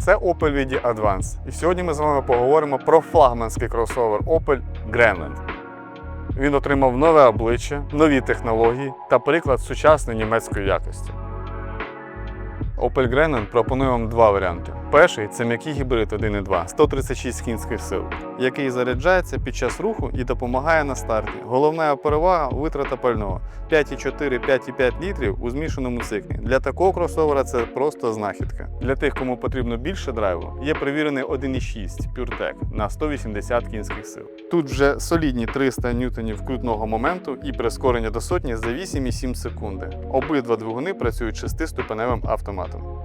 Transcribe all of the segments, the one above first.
Це Opel VD Advance. І сьогодні ми з вами поговоримо про флагманський кросовер Opel Grandland. Він отримав нове обличчя, нові технології та приклад сучасної німецької якості. Opel Grandland пропонує вам два варіанти. Перший це м'який гібрид 1.2 136 кінських сил, який заряджається під час руху і допомагає на старті. Головна перевага витрата пального 5,4-5,5 літрів у змішаному циклі. Для такого кросовера це просто знахідка. Для тих, кому потрібно більше драйву, є перевірений 1.6 PureTech на 180 кінських сил. Тут вже солідні 300 ньютонів крутного моменту і прискорення до сотні за 8,7 секунди. Обидва двигуни працюють шестиступеневим автоматом.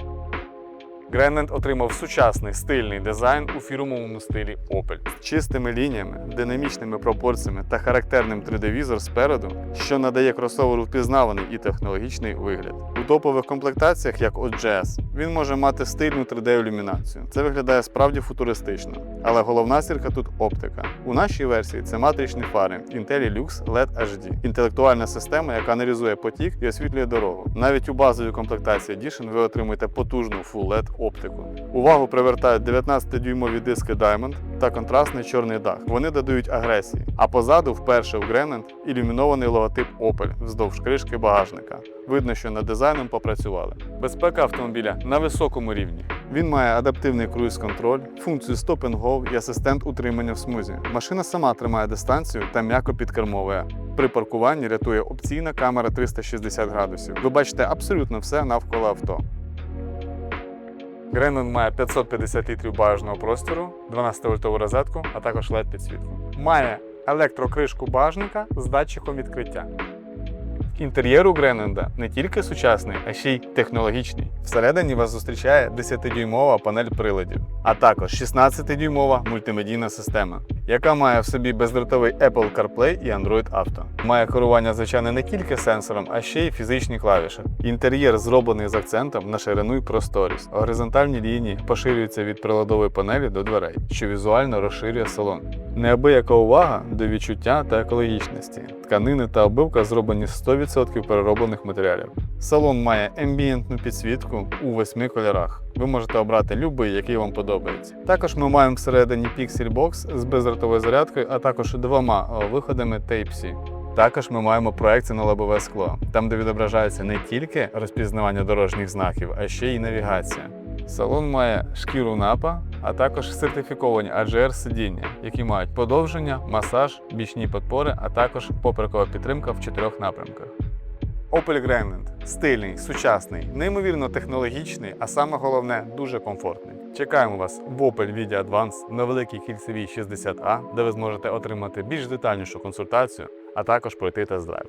Grandland отримав сучасний стильний дизайн у фірмовому стилі Opel з чистими лініями, динамічними пропорціями та характерним 3D-візор спереду, що надає кросоверу впізнаваний і технологічний вигляд. Топових комплектаціях, як от GS, він може мати стильну 3D-ілюмінацію. Це виглядає справді футуристично. Але головна зірка тут оптика. У нашій версії це матричні фари IntelliLux LED HD, інтелектуальна система, яка аналізує потік і освітлює дорогу. Навіть у базовій комплектації Edition ви отримуєте потужну Full LED оптику. Увагу привертають 19-дюймові диски Diamond та контрастний чорний дах. Вони додають агресії. А позаду, вперше в Grenland, ілюмінований логотип Opel вздовж кришки багажника. Видно, що над дизайном попрацювали. Безпека автомобіля на високому рівні. Він має адаптивний круїз-контроль, функцію Stop and Go і асистент утримання в смузі. Машина сама тримає дистанцію та м'яко підкермовує. При паркуванні рятує опційна камера 360 градусів. Ви бачите абсолютно все навколо авто. Гренланд має 550 літрів багажного простору, 12-вольтову розетку, а також led підсвітку. Має електрокришку багажника з датчиком відкриття. Інтер'єр у Гренленда не тільки сучасний, а ще й технологічний. Всередині вас зустрічає 10-дюймова панель приладів, а також 16-дюймова мультимедійна система, яка має в собі бездротовий Apple CarPlay і Android Auto. Має керування, звичайно, не тільки сенсором, а ще й фізичні клавіші. Інтер'єр зроблений з акцентом на ширину і просторість. Горизонтальні лінії поширюються від приладової панелі до дверей, що візуально розширює салон. Неабияка увага до відчуття та екологічності. Тканини та обивка зроблені з 100% перероблених матеріалів. Салон має ембієнтну підсвітку у восьми кольорах. Ви можете обрати будь-який, який вам подобається. Також ми маємо всередині Pixel Box з бездротовою зарядкою, а також двома виходами Type-C. Також ми маємо проекцію на лобове скло, там де відображається не тільки розпізнавання дорожніх знаків, а ще й навігація. Салон має шкіру напа, а також сертифіковані AGR сидіння, які мають подовження, масаж, бічні підпори, а також поперекова підтримка в чотирьох напрямках. Opel Grandland стильний, сучасний, неймовірно технологічний, а саме головне дуже комфортний. Чекаємо вас в Opel Video Advance на великій кільцевій 60А, де ви зможете отримати більш детальнішу консультацію, а також пройти тест-драйв.